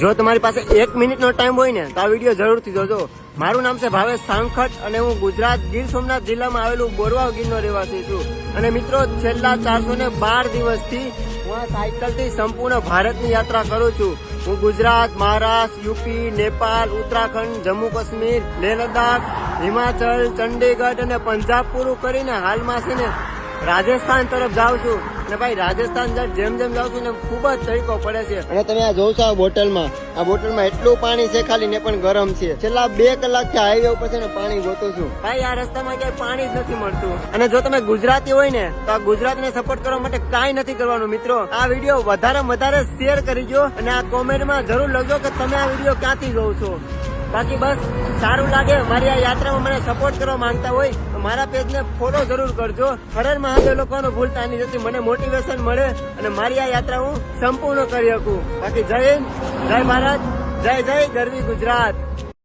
જો તમારી પાસે એક મિનિટનો ટાઈમ હોય ને, તો આ વીડિયો જરૂરથી જોજો. મારું નામ છે ભાવેશ સાંખટ અને હું ગુજરાત ગીર સોમનાથ જિલ્લામાં આવેલું બોરવા ગીરનો રહેવાસી છું. અને મિત્રો, છેલ્લા ચારસો ને બાર દિવસથી હું આ સાયકલથી સંપૂર્ણ ભારતની યાત્રા કરું છું. હું ગુજરાત, મહારાષ્ટ્ર, યુપી, નેપાળ, ઉત્તરાખંડ, જમ્મુ કાશ્મીર, લેહ લદ્દાખ, હિમાચલ, ચંડીગઢ અને પંજાબ પૂરું કરીને હાલમાં છે ને રાજસ્થાન તરફ જાઉં છું. ને ભાઈ રાજસ્થાન જેમ જેમ જાઉં છું ને ખૂબ જ તરીકો પડે છે. અને તમે આ જોઉં છો આ બોટલમાં આ બોટલમાં એટલું પાણી છે ખાલી ને પણ ગરમ છે. છેલ્લા બે કલાકથી હાઈવે ઉપર છે ને પાણી ગોતું છું. ભાઈ આ રસ્તામાં ક્યાંય પાણી જ નથી મળતું. અને જો તમે ગુજરાતી હોય ને તો આ ગુજરાતને સપોર્ટ કરવા માટે કાંઈ નથી કરવાનું મિત્રો. આ વીડિયો વધારે વધારે શેર કરી દો અને આ કોમેન્ટમાં જરૂર લખજો કે તમે આ વીડિયો ક્યાંથી જોવ છો. બાકી બસ સારું લાગે. મારી આ યાત્રામાં મને સપોર્ટ કરવા માંગતા હોય તો મારા પેજને ફોલો જરૂર કરજો. ખરેર મહાદેવ લોકોનો ભૂલતા નહીં જતી મને મોટિવેશન મળે અને મારી આ યાત્રા હું સંપૂર્ણ કરી શકું. બાકી જય હિન્દ, જય ભારત, જય જય ગરવી ગુજરાત.